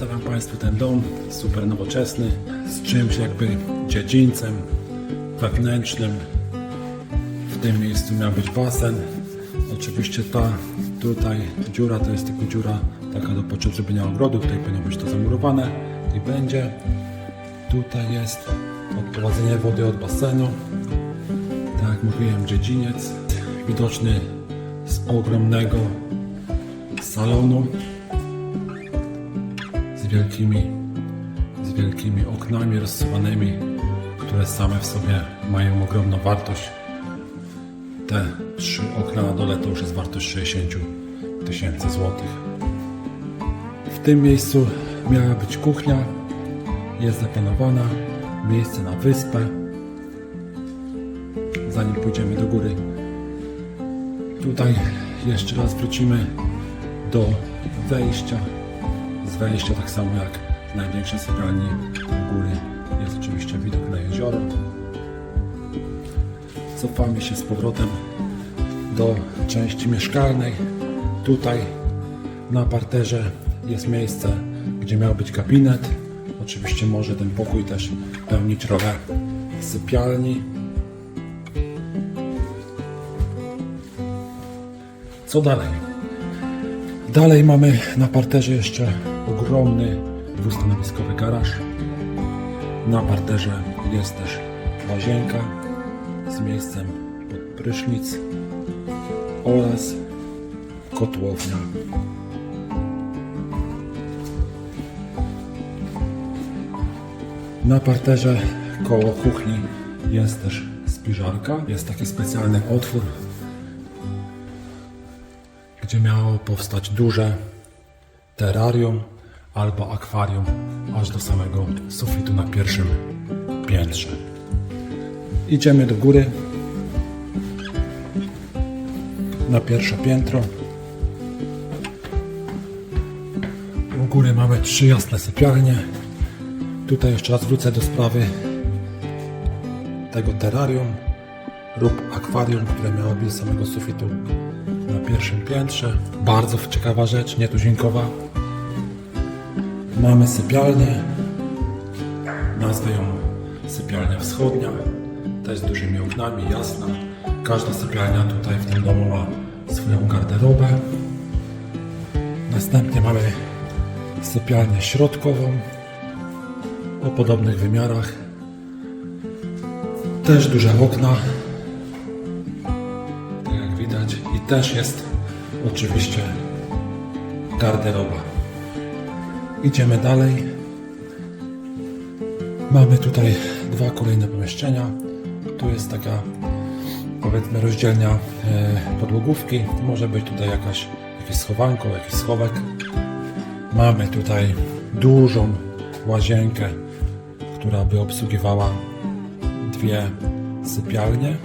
Przedstawiam Państwu ten dom, super nowoczesny, z czymś jakby dziedzińcem wewnętrznym. W tym miejscu miał być basen. Oczywiście ta tutaj dziura to jest tylko dziura taka do potrzeb zrobienia ogrodu. Tutaj powinno być to zamurowane i będzie. Tutaj jest odprowadzenie wody od basenu. Tak jak mówiłem, dziedziniec widoczny z ogromnego salonu wielkimi, z wielkimi oknami rozsuwanymi, które same w sobie mają ogromną wartość. Te trzy okna na dole to już jest wartość 60 tysięcy złotych. W tym miejscu miała być kuchnia, jest zaplanowana, miejsce na wyspę. Zanim pójdziemy do góry, tutaj jeszcze raz wrócimy do wejścia. Z wejścia tak samo jak z największej sypialni góry jest oczywiście widok na jezioro. Cofamy się z powrotem do części mieszkalnej. Tutaj na parterze jest miejsce, gdzie miał być gabinet. Oczywiście może ten pokój też pełnić rolę sypialni. Co dalej? Dalej mamy na parterze jeszcze ogromny dwustanowiskowy garaż. Na parterze jest też łazienka z miejscem pod prysznic oraz kotłownia. Na parterze koło kuchni jest też spiżarka. Jest taki specjalny otwór, gdzie miało powstać duże terrarium albo akwarium aż do samego sufitu na pierwszym piętrze. Idziemy do góry na pierwsze piętro. U góry mamy trzy jasne sypialnie. Tutaj jeszcze raz wrócę do sprawy tego terrarium lub akwarium, które miało być z samego sufitu na pierwszym piętrze. Bardzo ciekawa rzecz, nietuzinkowa. Mamy sypialnię. Nazwę ją sypialnia wschodnia. Też z dużymi oknami, jasna. Każda sypialnia tutaj w tym domu ma swoją garderobę. Następnie mamy sypialnię środkową o podobnych wymiarach. Też duże okna, tak jak widać. I też jest oczywiście garderoba. Idziemy dalej. Mamy tutaj dwa kolejne pomieszczenia. Tu jest taka powiedzmy rozdzielnia e, podłogówki. Może być tutaj jakaś, jakieś schowanko, jakiś schowek. Mamy tutaj dużą łazienkę, która by obsługiwała dwie sypialnie,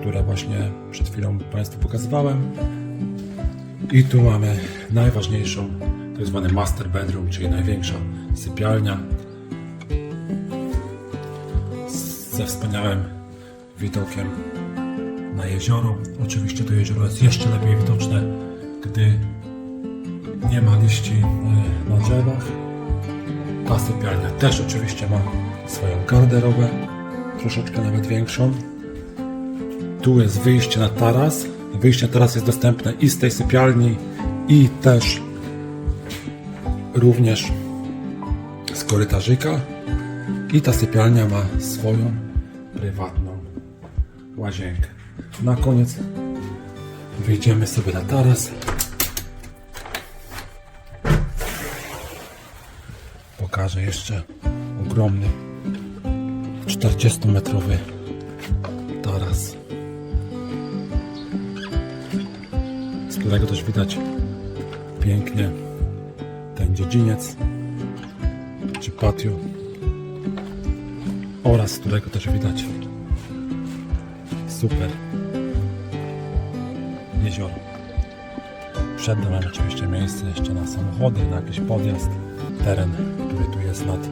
które właśnie przed chwilą Państwu pokazywałem. I tu mamy najważniejszą, tak zwany master bedroom, czyli największa sypialnia ze wspaniałym widokiem na jezioro. Oczywiście to jezioro jest jeszcze lepiej widoczne, gdy nie ma liści e, na drzewach. Ta sypialnia też oczywiście ma swoją garderobę, troszeczkę nawet większą. Tu jest wyjście na taras. Wyjście na taras jest dostępne i z tej sypialni, i też również z korytarzyka. I ta sypialnia ma swoją prywatną łazienkę. Na koniec wyjdziemy sobie na taras. Pokażę jeszcze ogromny 40-metrowy taras, z którego też widać pięknie ten dziedziniec czy patio oraz którego też widać super jezioro. Przed domem oczywiście miejsce jeszcze na samochody, na jakiś podjazd. Teren, który tu jest nad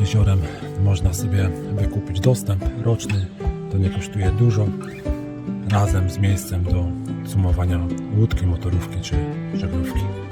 jeziorem, można sobie wykupić dostęp roczny. To nie kosztuje dużo. Razem z miejscem do sumowania łódki, motorówki czy żeglówki.